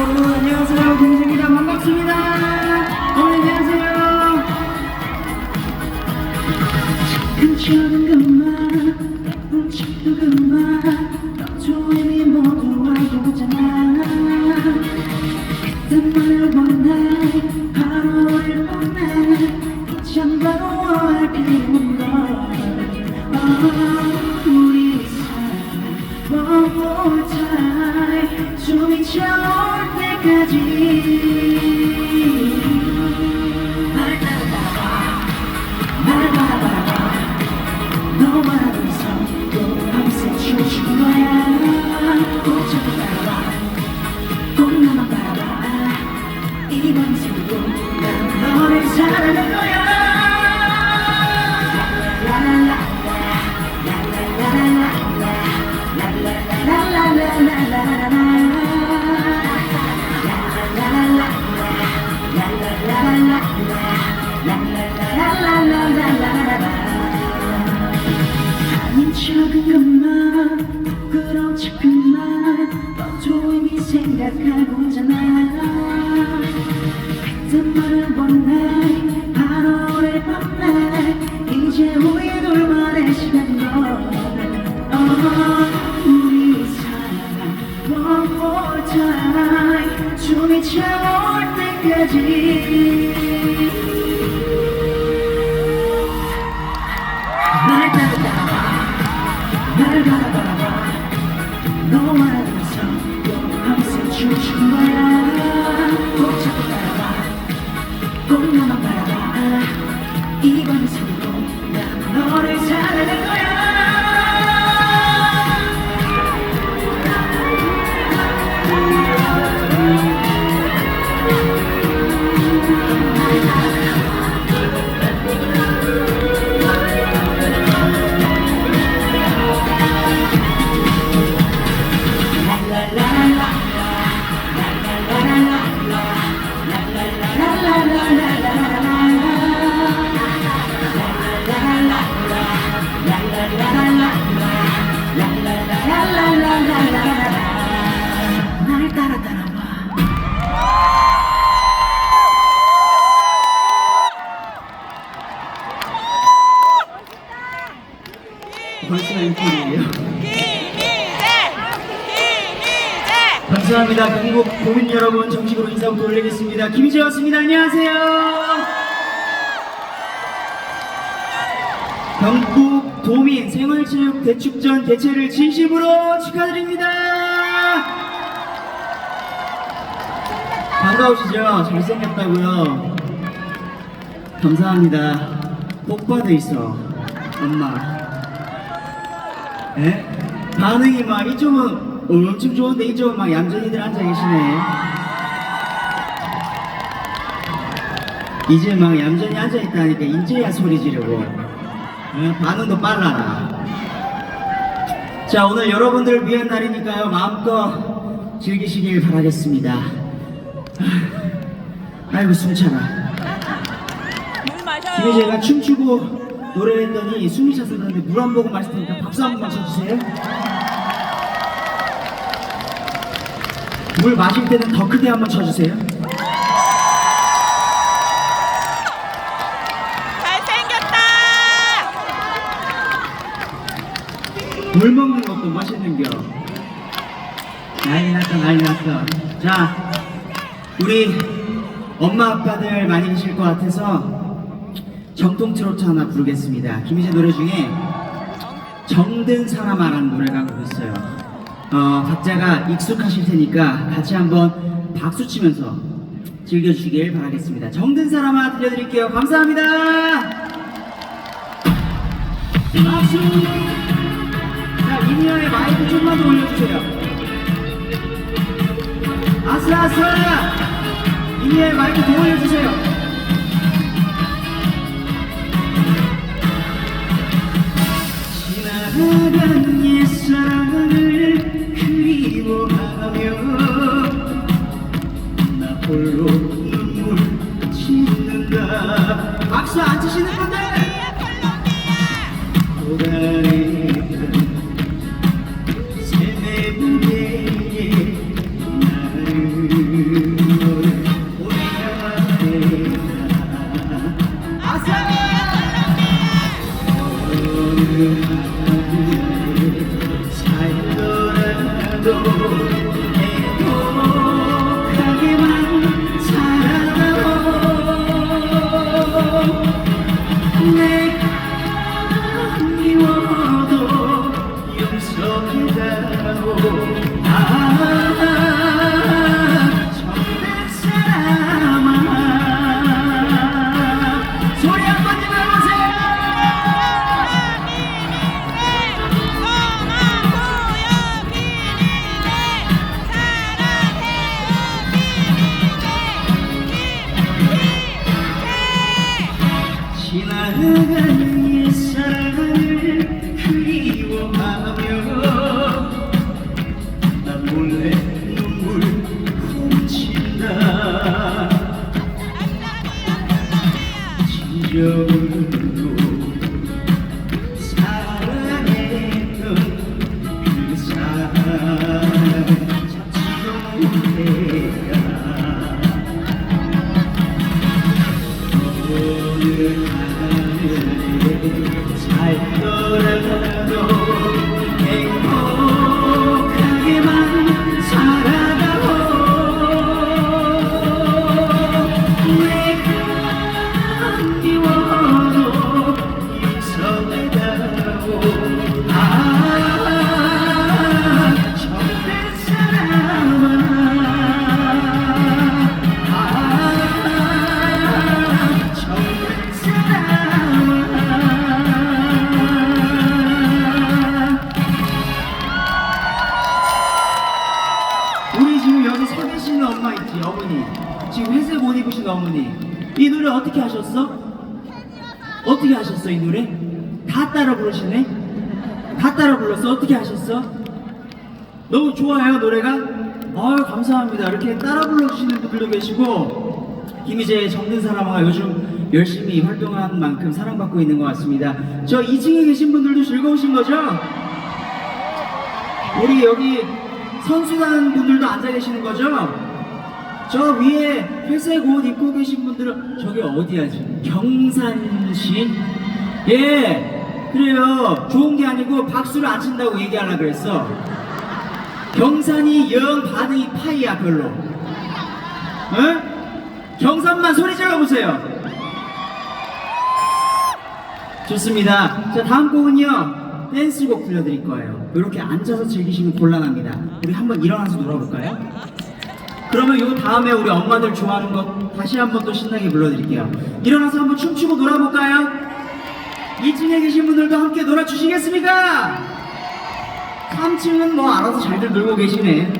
여러분 안녕하세요. 공주입니다. 반갑습니다. 오늘 안녕하세요 그만 예쁜 척도 그만 너도 이미 모두 알고 있잖아. 그때 말을 원해 바로 일본에 참 바로 알 필요한 걸. 어, 우리 사랑 one more time 숨이 차올 때까지 time 숨이 차올 때까지 감사합니다. 경북 도민 여러분 정식으로 인사부터 올리겠습니다. 김희재였습니다. 안녕하세요. 경북 도민 생활체육 대축전 개최를 진심으로 축하드립니다. 반가우시죠? 잘생겼다고요. 감사합니다. 복 받아 있어, 엄마. 예? 반응이 막 이쪽은 엄청 좋은데 이쪽은 막 얌전히들 앉아 계시네. 이제 막 얌전히 앉아 있다니까 이제야 소리 지르고 예? 반응도 빨라라. 자 오늘 여러분들을 위한 날이니까요 마음껏 즐기시길 바라겠습니다. 아이고 숨차라. 물 마셔요. 김희재가 춤추고 노래했더니 숨이 차서 그런데 물 한 모금 마실 테니까 박수 한 번만 쳐주세요. 물 마실 때는 더 크게 한번 쳐주세요. 잘생겼다! 물 먹는 것도 멋있는겨. 난리 났다, 난리 났어. 자, 우리 엄마 아빠들 많이 계실 것 같아서 정통 트로트 하나 부르겠습니다. 김희재 노래 중에 정든 사람아라는 노래가 있어요. 어, 각자가 익숙하실 테니까 같이 한번 박수 치면서 즐겨주시길 바라겠습니다. 정든 사람아 들려드릴게요. 감사합니다. 박수! 자, 이니어의 마이크 좀만 더 올려주세요. 아슬아슬! 이니어의 마이크 더 올려주세요. 지나가는 살더라도 Yeah. 좋아요 노래가? 아유 감사합니다 이렇게 따라 불러주시는 분들도 계시고 김희재 정든 사람아 요즘 열심히 활동한 만큼 사랑받고 있는 것 같습니다 저 2층에 계신 분들도 즐거우신 거죠? 우리 여기 선수단 분들도 앉아 계시는 거죠? 저 위에 회색 옷 입고 계신 분들은 저기 어디야 지금? 경산시? 예, 그래요. 좋은 게 아니고 박수를 안 친다고 얘기하려 그랬어. 경산이 영 반응이 파이야 별로. 응? 경산만 소리 질러 보세요. 좋습니다. 자 다음 곡은요 댄스곡 들려드릴 거예요. 이렇게 앉아서 즐기시면 곤란합니다. 우리 한번 일어나서 놀아볼까요? 그러면 요 다음에 우리 엄마들 좋아하는 거 다시 한번 또 신나게 불러드릴게요. 일어나서 한번 춤추고 놀아볼까요? 2층에 계신 분들도 함께 놀아주시겠습니까? 3층은 뭐 알아서 잘들 놀고 계시네.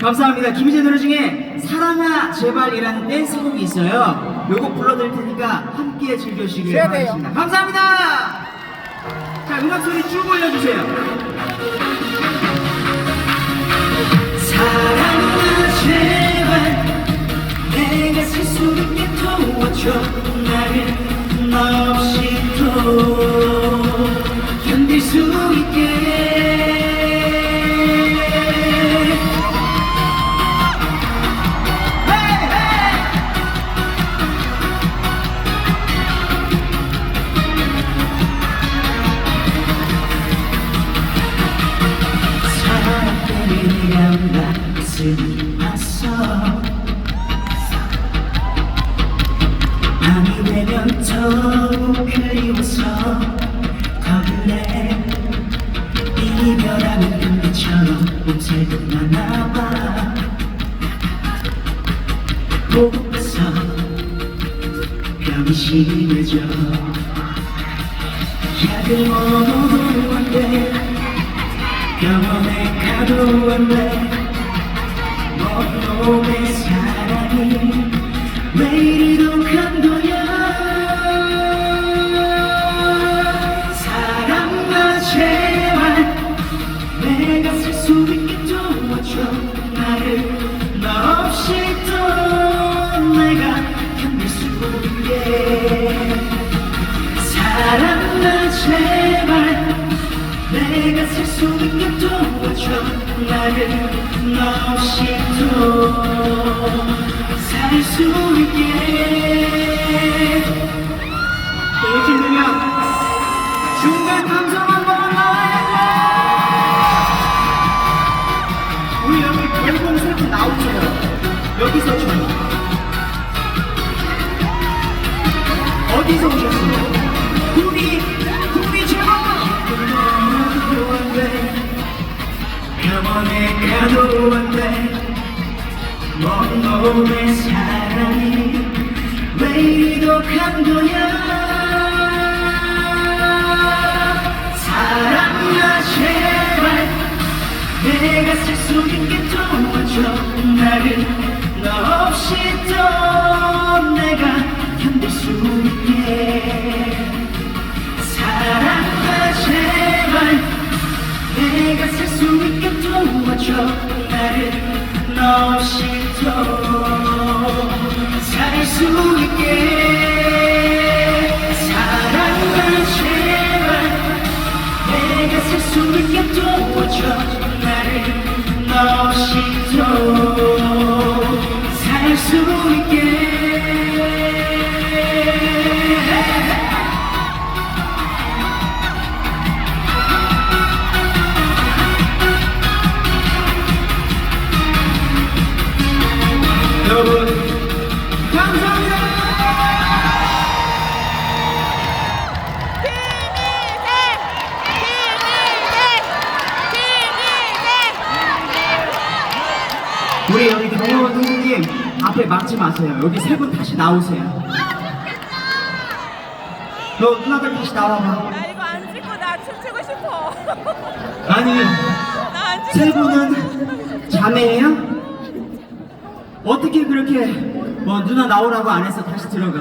감사합니다. 김희재 노래 중에 사랑아 제발이라는 댄스곡이 있어요. 요거 불러드릴 테니까 함께 즐겨주시길 바라겠습니다. 감사합니다. 자, 음악 소리 쭉 올려주세요. 사랑아 제발 내가 있게 도와줘 나를 너 없이 또 견딜 수 있게 약을 먹어도 안돼 병원에 가도 안돼. 먼 놈의 사 내가 살 수 있게 도와줘 나를 너 없이 또살 수 있게. 자, 이쯤 되면 중간 감성 한번 나와야죠 우리 여기 별공 세트 나오세요 여기서 좀. 어디서 오셨어요? 병원에 가도 안돼. 먼 몸의 사랑이 왜 이독한 거야 사랑아 제발. 내가 쓸수 있게 도와줘. 나를 너 없이 또 내가 견딜 수 있게. 사랑아 제발. 내가 쓸수 있게 나를 너 없이 또살수 있게 사랑아 제발 내가 쓸수 있게 도와줘 나를 너 없이 또살수 있게 여러분 감사합니다. 우리 여기 경호원 선생님 앞에 막지 마세요. 여기 세 분 다시 나오세요. 너 누나들 다시 나와봐. 나 이거 안 찍고 나 춤추고 싶어. 아니 나 안 찍고 세 분은 자매예요? 어떻게 그렇게 뭐 누나 나오라고 안 해서 다시 들어가.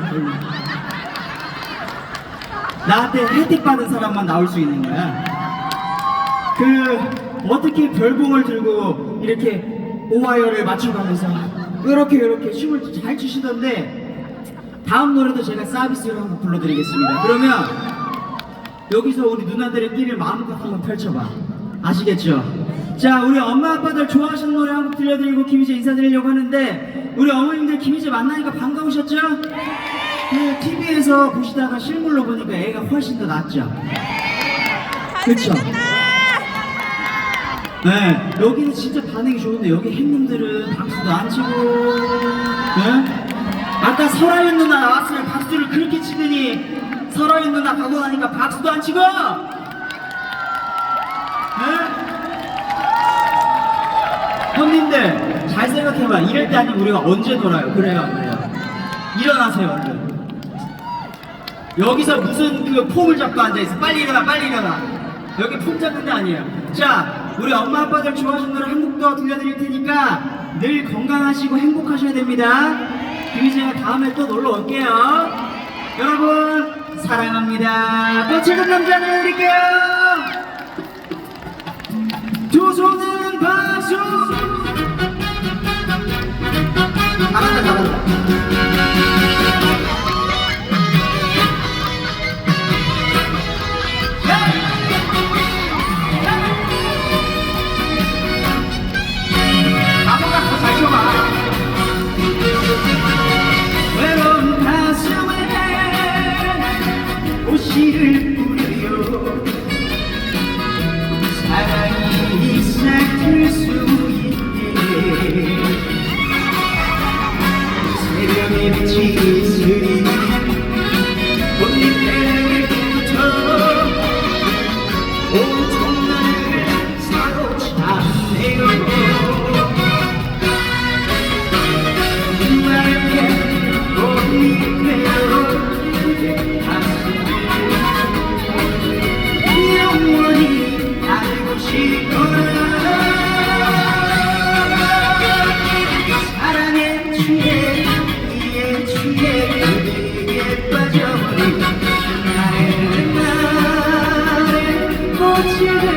나한테 혜택 받은 사람만 나올 수 있는 거야. 그 어떻게 별봉을 들고 이렇게 오와이어를 맞춰가면서 이렇게 이렇게 춤을 잘 추시던데 다음 노래도 제가 서비스로 한번 불러드리겠습니다. 그러면 여기서 우리 누나들의 끼를 마음껏 한번 펼쳐봐. 아시겠죠? 자, 우리 엄마 아빠들 좋아하시는 노래 한 곡 들려드리고 김희재 인사드리려고 하는데 우리 어머님들 김희재 만나니까 반가우셨죠? 그 TV에서 보시다가 실물로 보니까 애가 훨씬 더 낫죠? 그쵸? 잘생겼다! 네, 여기는 진짜 반응이 좋은데 여기 행님들은 박수도 안 치고, 네? 아까 설아윤 누나 나왔으면 박수를 그렇게 치더니 설아윤 누나 가고 나니까 박수도 안 치고, 네? 형님들 잘 생각해봐. 이럴 때 아니면 우리가 언제 놀아요? 그래요, 그래요. 일어나세요, 얼른. 여기서 무슨 그 폼을 잡고 앉아있어. 빨리 일어나, 빨리 일어나. 여기 폼 잡는 데 아니에요. 자, 우리 엄마 아빠들 좋아하시는 노래 한곡더 들려드릴 테니까 늘 건강하시고 행복하셔야 됩니다. 김희재가 다음에 또 놀러 올게요. 여러분, 사랑합니다. 꽃을 남자 내드릴게요. 두 손은 잘한 want you to